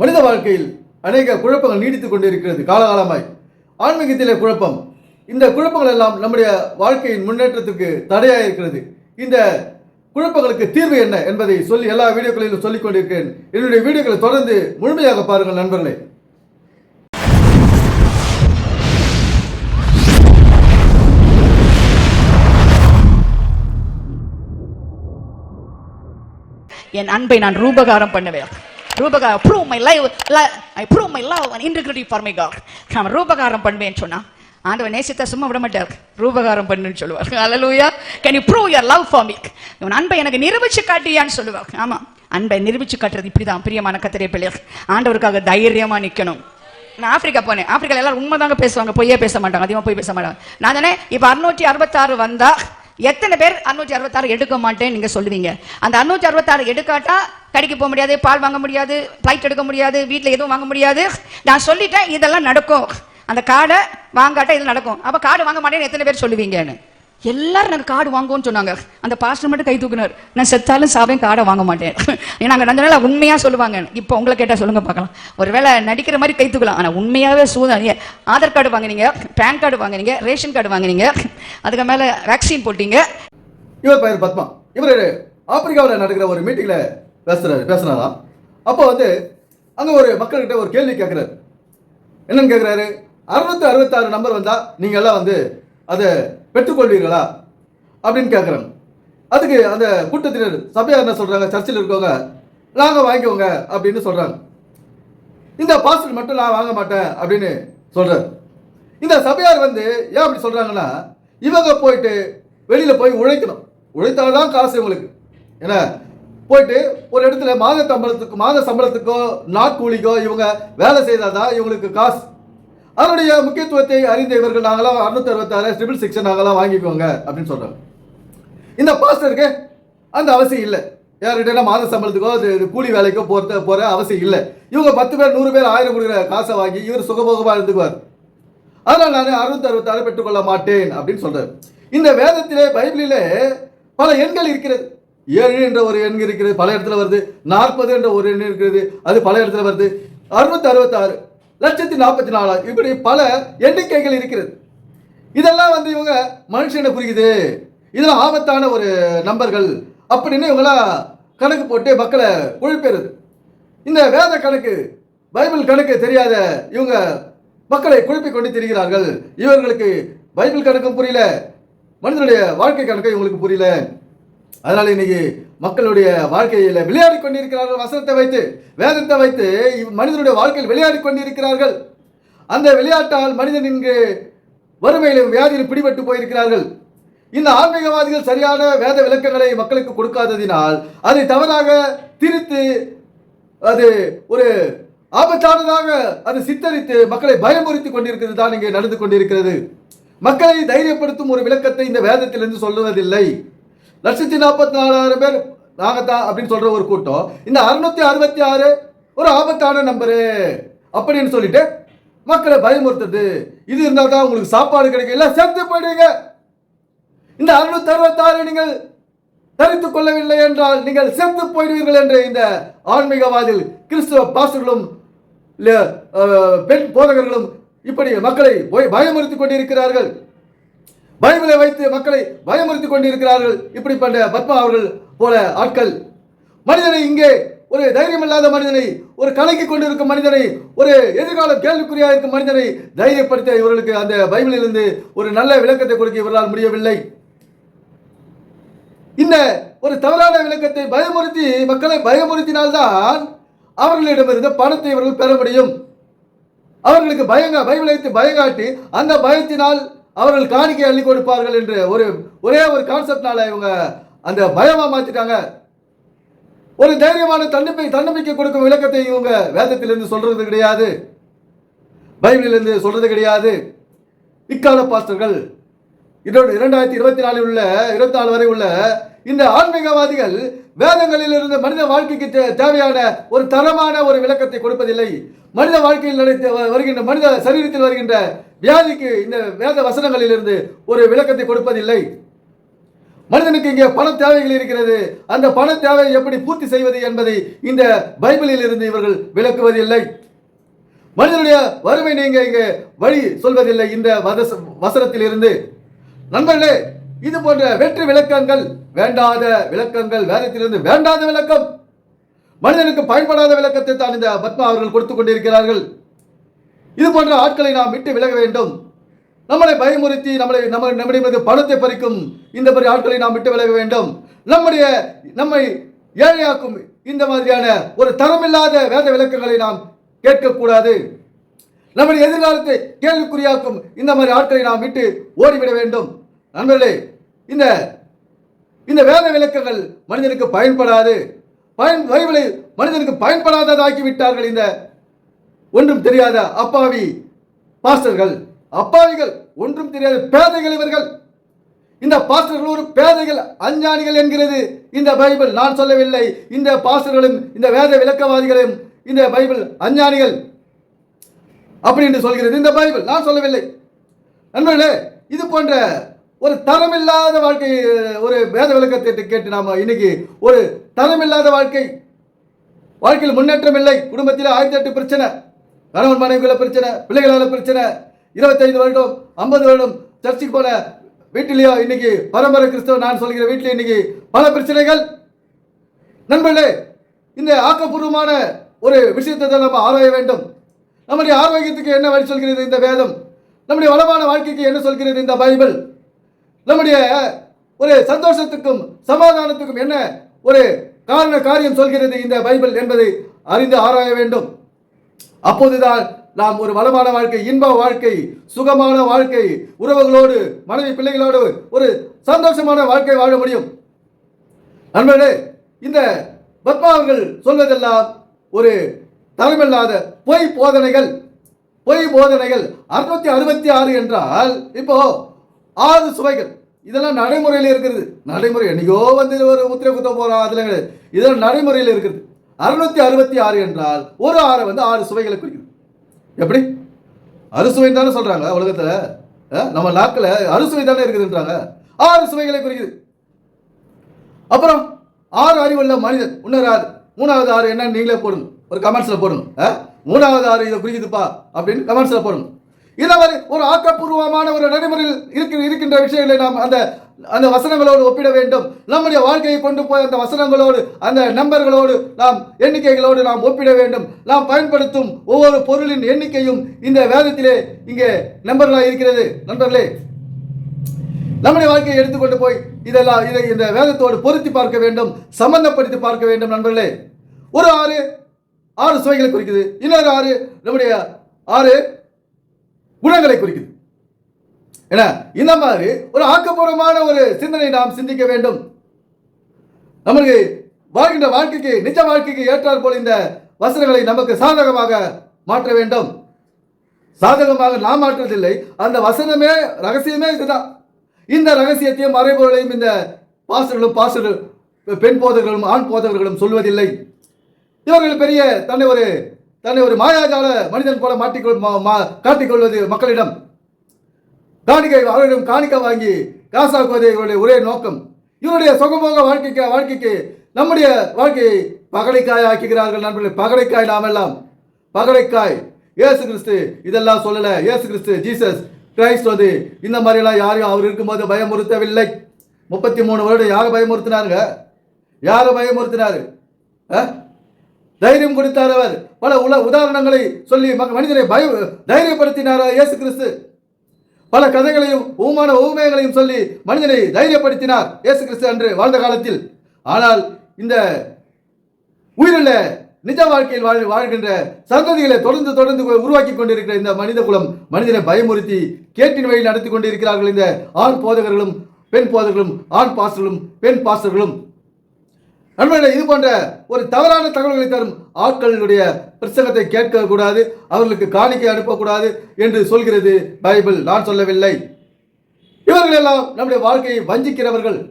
மனித வாழ்க்கையில் அநேக குழப்பங்கள் நீடித்துக் கொண்டிருக்கிறது காலகாலமாய். ஆன்மீகத்திலே குழப்பம். இந்த குழப்பங்கள் எல்லாம் நம்முடைய வாழ்க்கையின் முன்னேற்றத்துக்கு தடையாக இருக்கிறது இந்த குழப்பங்களுக்கு தீர்வு என்ன என்பதை சொல்லி எல்லா வீடியோக்களிலும் சொல்லிக் கொண்டிருக்கிறேன் என்னுடைய வீடியோக்களை தொடர்ந்து முழுமையாக பாருங்கள் நண்பர்களே. என் அன்பை நான் ரூபகாரம் பண்ணுவேன். ரூபகாரம் prove my live I prove my love and integrity for my God நான் ரூபகாரம் பண்ணுவேன் சொன்னா ஆண்டவன் நேசித்த சும்மா விட மாட்டார். ரூபகாரம் பண்ணுன்னு சொல்லுவார். Hallelujah can you prove your love for me இவன் அன்பை எனக்கு நிரூபிச்சு காட்டியான்னு சொல்லுவார். ஆமா. அன்பை நிரூபிச்சு காட்டுறது இப்படி தான் பிரியமான கத்திரிய பிள்ளையர் ஆண்டவருக்காக தைரியமா நிற்கணும் நான் ஆப்பிரிக்கா போனேன். ஆப்பிரிக்கால எல்லாரும் உண்மைதாங்க பேசுவாங்க. பொய்யே பேச மாட்டாங்க. அதிகமாக போய் பேச மாட்டாங்க. நான் தானே இப்போ அறுநூற்றி அறுபத்தாறு வந்தால் எத்தனை பேர் அறுநூற்றி அறுபத்தாறு எடுக்க மாட்டேன்னு நீங்கள் சொல்லுவீங்க. அந்த அறுநூற்றி அறுபத்தாறு எடுக்காட்டா கடைக்கு போக முடியாது பால் வாங்க முடியாது ஃப்ளைட் எடுக்க முடியாது வீட்டில் எதுவும் வாங்க முடியாது. நான் சொல்லிட்டேன் இதெல்லாம் நடக்கும். அந்த கார்டை வாங்காட்டா இது நடக்கும். அப்போ கார்டு வாங்க மாட்டேன்னு எத்தனை பேர் சொல்லுவீங்கன்னு? எல்லாரும் நாங்கள் கார்டு வாங்குவோம்னு சொன்னாங்க. அந்த பாஸ்டர் மட்டும் கை தூக்குனார். நான் செத்தாலும் சாவேன் கார்டை வாங்க மாட்டேன். ஏன்னா அங்கே நடந்தனால உண்மையாக சொல்லுவாங்க. இப்போ உங்களை கேட்டால் சொல்லுங்க பார்க்கலாம். ஒருவேளை நடிக்கிற மாதிரி கை தூக்கலாம். ஆனால் உண்மையாகவே சூழ்நிலை ஆதார் கார்டு வாங்குனீங்க பேன் கார்டு வாங்குனீங்க ரேஷன் கார்டு வாங்குனீங்க அதுக்கு மேலே வேக்சின் போட்டீங்க. இவர் பெயர் பத்மா. இவர் ஆப்பிரிக்காவில் நடக்கிற ஒரு மீட்டிங்கில் பேசுகிறாரு பேசுனாராம். அப்போ வந்து அங்கே ஒரு மக்கள்கிட்ட ஒரு கேள்வி கேட்குறாரு என்னன்னு கேட்குறாரு அறுநூத்தி அறுபத்தாறு நம்பர் வந்தால் நீங்கள் எல்லாம் வந்து அதை பெற்றுக்கொள்வீர்களா? அப்படின்னு கேட்குறாங்க அதுக்கு அந்த கூட்டத்தினர் சபையார் என்ன சொல்கிறாங்க சர்ச்சில் இருக்கவங்க நாங்கள் வாங்கிக்கோங்க அப்படின்னு சொல்கிறாங்க இந்த பாஸ்டர் மட்டும் நான் வாங்க மாட்டேன் அப்படின்னு சொல்கிறார் இந்த சபையார் வந்து ஏன் அப்படி சொல்கிறாங்கன்னா இவங்க போயிட்டு வெளியில் போய் உழைக்கணும். உழைத்தால்தான் காசு இவங்களுக்கு. ஏன்னா போயிட்டு ஒரு இடத்துல மாத சம்பளத்துக்கு மாத சம்பளத்துக்கோ நாட்கூலிக்கோ இவங்க வேலை செய்தால் தான் இவங்களுக்கு காசு. அதனுடைய முக்கியத்துவத்தை அறிந்த இவர்கள் நாங்களாம் அறுநூத்தி அறுபத்தாறு ட்ரிபிள் சிக்ஸ் நாங்களாம் வாங்கிக்கோங்க அப்படின்னு சொல்றாங்க. இந்த பாஸ்டருக்கு அந்த அவசியம் இல்லை. யார்கிட்ட மாத சம்பளத்துக்கோ அது கூலி வேலைக்கோ போகிற போகிற அவசியம் இல்லை. இவங்க பத்து பேர் நூறு பேர் ஆயிரம் கொடுக்குற காசை வாங்கி இவர் சுகபோகமாக இருந்துக்குவார். அதனால் நான் அறுநூத்தி அறுபத்தாறு பெற்றுக்கொள்ள மாட்டேன் அப்படின்னு சொல்றாரு. இந்த வேதத்திலே பைபிளிலே பல எண்கள் இருக்கிறது. ஏழு என்ற ஒரு எண் இருக்கிறது பல இடத்துல வருது. நாற்பது என்ற ஒரு எண் இருக்கிறது அது பல இடத்துல வருது. அறுநூத்தி அறுபத்தாறு லட்சத்தி நாற்பத்தி நாலாயிரம் இப்படி பல எண்ணிக்கைகள் இருக்கிறது. இதெல்லாம் வந்து இவங்க மனுஷனை குறிக்குது இதெல்லாம் ஆபத்தான ஒரு நம்பர்கள் அப்படின்னு இவங்களாம் கணக்கு போட்டு மக்களை குழப்பேறது இந்த வேத கணக்கு பைபிள் கணக்கு தெரியாத இவங்க மக்களை குழப்பிக் கொண்டு திரிகிறார்கள். இவர்களுக்கு பைபிள் கணக்கும் புரியல. மனிதனுடைய வாழ்க்கை கணக்கும் இவங்களுக்கு புரியல. அதனால இன்னைக்கு மக்களுடைய வாழ்க்கையில விளையாடி கொண்டிருக்கிறார்கள் வசனத்தை வைத்து வேதத்தை வைத்து மனிதனுடைய வாழ்க்கையில் விளையாடி கொண்டிருக்கிறார்கள் அந்த விளையாட்டால் மனிதன் இங்கு வறுமையிலும் வியாதியிலும் பிடிபட்டு போயிருக்கிறார்கள். இந்த ஆன்மீகவாதிகள் சரியான வேத விளக்கங்களை மக்களுக்கு கொடுக்காததினால் அதை தவறாக திரித்து அது ஒரு ஆபத்தானதாக அது சித்தரித்து மக்களை பயமுறுத்தி கொண்டிருக்கிறது தான் இங்கே நடந்து கொண்டிருக்கிறது. மக்களை தைரியப்படுத்தும் ஒரு விளக்கத்தை இந்த வேதத்திலிருந்து சொல்லுவதில்லை. லட்சத்தி நாற்பத்தி நாலாயிரம் பேர் நாகத்தான் அப்படின்னு சொல்ற ஒரு கூட்டம். இந்த அறுநூத்தி அறுபத்தி ஆறு ஒரு ஆபத்தான நம்பரு அப்படின்னு சொல்லிட்டு மக்களை பயமுறுத்துறது இது இருந்தால் தான் உங்களுக்கு சாப்பாடு கிடைக்கும். இல்லை போயிடுங்க இந்த அறுநூத்தி அறுபத்தாறு நீங்கள் தரித்துக் கொள்ளவில்லை என்றால் நீங்கள் சேர்த்து போயிடுவீர்கள் என்று இந்த ஆன்மீகவாதிகள் கிறிஸ்துவ பாஸ்டர்களும் பெண் போதகர்களும் இப்படி மக்களை போய் பயமுறுத்திக் கொண்டிருக்கிறார்கள். பைபிளை வைத்து மக்களை பயமுறுத்திக் கொண்டிருக்கிறார்கள். இப்படிப்பட்ட பத்மா அவர்கள் போல ஆட்கள். மனிதனை இங்கே ஒரு தைரியமில்லாத மனிதனை ஒரு கலக்கி கொண்டிருக்கும் மனிதனை ஒரு எதிர்காலம் கேள்விக்குறியாக இருக்கும் மனிதனை தைரியப்படுத்த இவர்களுக்கு அந்த பைபிளிலிருந்து ஒரு நல்ல விளக்கத்தை கொடுக்க இவர்களால் முடியவில்லை. இந்த ஒரு தவறான விளக்கத்தை பயமுறுத்தி மக்களை பயமுறுத்தினால்தான் அவர்களிடமிருந்து பணத்தை இவர்கள் பெற முடியும். அவர்களுக்கு பயங்க பைபிளை வைத்து பயங்காட்டி அந்த பயத்தினால் அவர்கள் காணிக்கை அள்ளி கொடுப்பார்கள் என்று ஒரு ஒரே ஒரு கான்செப்ட்னால இவங்க அந்த பயமா மாற்றிட்டாங்க ஒரு தைரியமான தன்னம்பிக்கை தன்னம்பிக்கை கொடுக்கும் விளக்கத்தை இவங்க வேதத்திலிருந்து சொல்றது கிடையாது. பைபிளிலிருந்து சொல்றது கிடையாது. இக்கால பாஸ்டர்கள் இதோடு இரண்டாயிரத்தி இருபத்தி நாலில் உள்ள இருபத்தி நாலு வரை உள்ள இந்த ஆன்மீகவாதிகள் வேதங்களில் இருந்து மனித வாழ்க்கைக்கு தே- தேவையான ஒரு தரமான ஒரு விளக்கத்தை கொடுப்பதில்லை. மனித வாழ்க்கையில் நடத்த வருகின்ற மனித சரீரத்தில் வருகின்ற வியாதிக்கு இந்த வேத வசனங்களிலிருந்து ஒரு விளக்கத்தை கொடுப்பதில்லை. மனிதனுக்கு இங்கே பண தேவைகள் இருக்கிறது. அந்த பண தேவையை எப்படி பூர்த்தி செய்வது என்பதை இந்த பைபிளில் இருந்து இவர்கள் விளக்குவதில்லை. மனிதனுடைய வறுமை நீங்க இங்கே வழி சொல்வதில்லை இந்த வசனத்தில் இருந்து நண்பர்களே இது போன்ற வெற்றி விளக்கங்கள் வேண்டாத விளக்கங்கள் வேதத்திலிருந்து வேண்டாத விளக்கம். மனிதனுக்கு பயன்படாத விளக்கத்தை தான் இந்த பத்மா அவர்கள் கொடுத்து கொண்டிருக்கிறார்கள். இது போன்ற ஆட்களை நாம் விட்டு விலக வேண்டும். நம்மளை பயமுறுத்தி நம்மளை நம்ம நம்முடைய பணத்தை பறிக்கும் இந்த மாதிரி ஆட்களை நாம் விட்டு விலக வேண்டும். நம்முடைய நம்மை ஏழையாக்கும் இந்த மாதிரியான ஒரு தரமில்லாத வேத விளக்கங்களை நாம் கேட்கக்கூடாது. நம்முடைய எதிர்காலத்தை கேள்விக்குறியாக்கும் இந்த மாதிரி ஆட்களை நாம் விட்டு ஓடிவிட வேண்டும். நண்பர்களே இந்த இந்த வேத விளக்கங்கள் மனிதனுக்கு பயன்படாது. பயன் பைபிளை மனிதனுக்கு பயன்படாததாக்கி விட்டார்கள் இந்த ஒன்றும் தெரியாத அப்பாவி பாஸ்டர்கள் அப்பாவிகள் ஒன்றும் தெரியாத பேதைகள் இவர்கள். இந்த பாஸ்டர்கள் ஒரு பேதைகள் அஞ்ஞானிகள் என்கிறது. இந்த பைபிள் நான் சொல்லவில்லை. இந்த பாஸ்டர்களும் இந்த வேத விளக்கவாதிகளும் இந்த பைபிள் அஞ்ஞானிகள். அப்படி என்று சொல்கிறது. இந்த பைபிள் நான் சொல்லவில்லை. நண்பர்களே இது போன்ற ஒரு தரமில்லாத வாழ்க்கை ஒரு வேத விளக்கத்தை கேட்டு நாம் இன்னைக்கு ஒரு தரமில்லாத வாழ்க்கை. வாழ்க்கையில் முன்னேற்றம் இல்லை. குடும்பத்தில் ஆயிரத்தி எட்டு பிரச்சனை. கணவன் மனைவிகள பிரச்சனை பிள்ளைகளால பிரச்சனை இருபத்தைந்து வருடம் ஐம்பது வருடம் சர்ச்சுக்கு போன வீட்டிலேயோ இன்னைக்கு பரம்பரை கிறிஸ்தவ நான் சொல்கிற வீட்டில் இன்னைக்கு பல பிரச்சனைகள். நண்பர்களே இந்த ஆக்கப்பூர்வமான ஒரு விஷயத்தை தான் நம்ம ஆராய வேண்டும். நம்முடைய ஆரோக்கியத்துக்கு என்ன வழி சொல்கிறது இந்த வேதம்? நம்முடைய வளமான வாழ்க்கைக்கு என்ன சொல்கிறது இந்த பைபிள்? நம்முடைய ஒரு சந்தோஷத்துக்கும் சமாதானத்துக்கும் என்ன ஒரு காரண காரியம் சொல்கிறது இந்த பைபிள் என்பதை அறிந்து ஆராய வேண்டும். அப்போதுதான் நாம் ஒரு வளமான வாழ்க்கை இன்ப வாழ்க்கை சுகமான வாழ்க்கை உறவுகளோடு மனைவி பிள்ளைகளோடு ஒரு சந்தோஷமான வாழ்க்கை வாழ முடியும். நண்பர்களே இந்த பத்மா அவர்கள் சொல்வதெல்லாம் ஒரு தரமில்லாத பொய் போதனைகள். பொய் போதனைகள் அறுநூத்தி அறுபத்தி ஆறு என்றால் இப்போ ஆறு சுவைகள். இதெல்லாம் நடைமுறையில் இருக்கிறது. நடைமுறை என்னையோ வந்து ஒரு முத்திரை குத்த போறோம் அதுல இதெல்லாம் நடைமுறையில் இருக்கிறது. அறுநூத்தி அறுபத்தி ஆறு என்றால் ஒரு ஆறை வந்து ஆறு சுவைகளை குறிக்குது எப்படி? அறுசுவை தானே சொல்றாங்க உலகத்துல. நம்ம நாக்கில் அறுசுவை தானே இருக்குதுன்றாங்க. ஆறு சுவைகளை குறிக்குது. அப்புறம் ஆறு அறிவுள்ள மனிதன் இன்னொரு ஆறு. மூணாவது ஆறு என்ன? நீங்களே போடுங்க. ஒரு கமெண்ட்ஸில் போடுங்க. ஆ? மூணாவது ஆறு இதை குறிக்குதுப்பா அப்படின்னு கமெண்ட்ஸில் போடுங்க. இந்த மாதிரி ஒரு ஆக்கப்பூர்வமான ஒரு நடைமுறையில் இருக்க இருக்கின்ற விஷயங்களை நாம் அந்த அந்த வசனங்களோடு ஒப்பிட வேண்டும். நம்முடைய வாழ்க்கையை கொண்டு போய் அந்த வசனங்களோடு அந்த நம்பர்களோடு நாம் எண்ணிக்கைகளோடு நாம் ஒப்பிட வேண்டும். நாம் பயன்படுத்தும் ஒவ்வொரு பொருளின் எண்ணிக்கையும் இந்த வேதத்திலே இங்கே நம்பர்களாக இருக்கிறது. நண்பர்களே நம்முடைய வாழ்க்கையை எடுத்துக்கொண்டு போய் இதெல்லாம் இதை இந்த வேதத்தோடு பொருத்தி பார்க்க வேண்டும். சம்பந்தப்படுத்தி பார்க்க வேண்டும் நண்பர்களே. ஒரு ஆறு ஆறு சுவைகளை குறிக்குது. இன்னொரு ஆறு நம்முடைய ஆறு குணங்களை குறிக்குது. ஏன்னா இந்த மாதிரி ஒரு ஆக்கப்பூர்வமான ஒரு சிந்தனை நாம் சிந்திக்க வேண்டும். நமக்கு வாழ்கின்ற வாழ்க்கைக்கு நிஜ வாழ்க்கைக்கு ஏற்றாற் போல் இந்த வசனங்களை நமக்கு சாதகமாக மாற்ற வேண்டும். சாதகமாக நாம் மாற்றுவதில்லை. அந்த வசனமே ரகசியமே இதுதான். இந்த ரகசியத்தையும் மறைபொருளையும் இந்த பாஸ்டர்களும் பாஸ்டர்கள் பெண் போதகர்களும் ஆண் போதகர்களும் சொல்வதில்லை. இவர்கள் பெரிய தன்னை ஒரு தன்னை ஒரு மாயாஜால மனிதன் போல மாட்டிக்கொள் மா- காட்டிக்கொள்வது மக்களிடம். காணிக்கை அவர்களிடம் காணிக்க வாங்கி காசாக்குவதே இவருடைய ஒரே நோக்கம். இவருடைய சுகபோக வாழ்க்கைக்கு வாழ்க்கைக்கு நம்முடைய வாழ்க்கையை பகடைக்காய் ஆக்குகிறார்கள் நண்பர்களே பகடைக்காய் நாமெல்லாம் பகடைக்காய் இயேசு கிறிஸ்து இதெல்லாம் சொல்லல. இயேசு கிறிஸ்து ஜீசஸ் கிரைஸ்ட் வந்து இந்த மாதிரிலாம் யாரையும் அவர் இருக்கும்போது பயமுறுத்தவில்லை. முப்பத்தி மூணு வருடம் யாரை பயமுறுத்தினாருங்க? யாரை பயமுறுத்தினாரு? ஆ? தைரியம் கொடுத்தார் அவர். பல உல உதாரணங்களை சொல்லி மக- மனிதனை பய தைரியப்படுத்தினார் இயேசு கிறிஸ்து? பல கதைகளையும் ஊமான ஊமயங்களையும் சொல்லி மனிதனை தைரியப்படுத்தினார் இயேசு கிறிஸ்து அன்று வாழ்ந்த காலத்தில். ஆனால் இந்த உயிருள்ள நிஜ வாழ்க்கையில் வாழ் வாழ்கின்ற சந்ததிகளை தொடர்ந்து தொடர்ந்து உருவாக்கி கொண்டிருக்கிற இந்த மனித குலம் மனிதனை பயமுறுத்தி கேட்டின் வழியில் நடத்தி கொண்டிருக்கிறார்கள் இந்த ஆண் போதகர்களும் பெண் போதகர்களும் ஆண் பாஸ்டர்களும் பெண் பாஸ்டர்களும். நண்பர்களே இது போன்ற ஒரு தவறான தகவல்களை தரும் ஆட்களினுடைய பிரசங்கத்தை கேட்கக்கூடாது அவர்களுக்கு காணிக்கை அனுப்பக்கூடாது என்று சொல்கிறது பைபிள். நான் சொல்லவில்லை. இவர்கள் எல்லாம் நம்முடைய வாழ்க்கையை வஞ்சிக்கிறவர்கள்.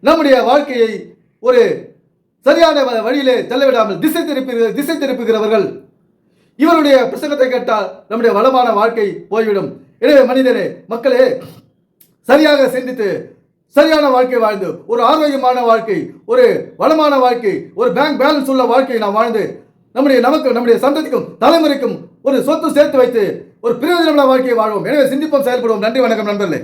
நம்முடைய வாழ்க்கையை ஒரு சரியான வ- வழியிலே செல்லவிடாமல் திசை திருப்பி திசை திருப்புகிறவர்கள். இவருடைய பிரசங்கத்தை கேட்டால் நம்முடைய வளமான வாழ்க்கை போய்விடும். எனவே மனிதனே மக்களே சரியாக சிந்தித்து சரியான வாழ்க்கை வாழ்ந்து ஒரு ஆரோக்கியமான வாழ்க்கை ஒரு வளமான வாழ்க்கை ஒரு பேங்க் பேலன்ஸ் உள்ள வாழ்க்கையை நாம் வாழ்ந்து நம்முடைய நமக்கு நம்முடைய சந்ததிக்கும் தலைமுறைக்கும் ஒரு சொத்து சேர்த்து வைத்து ஒரு பிரயோஜனமான வாழ்க்கையை வாழ்வோம். எனவே சிந்திப்போம் செயல்படுவோம். நன்றி வணக்கம் நண்பர்களே.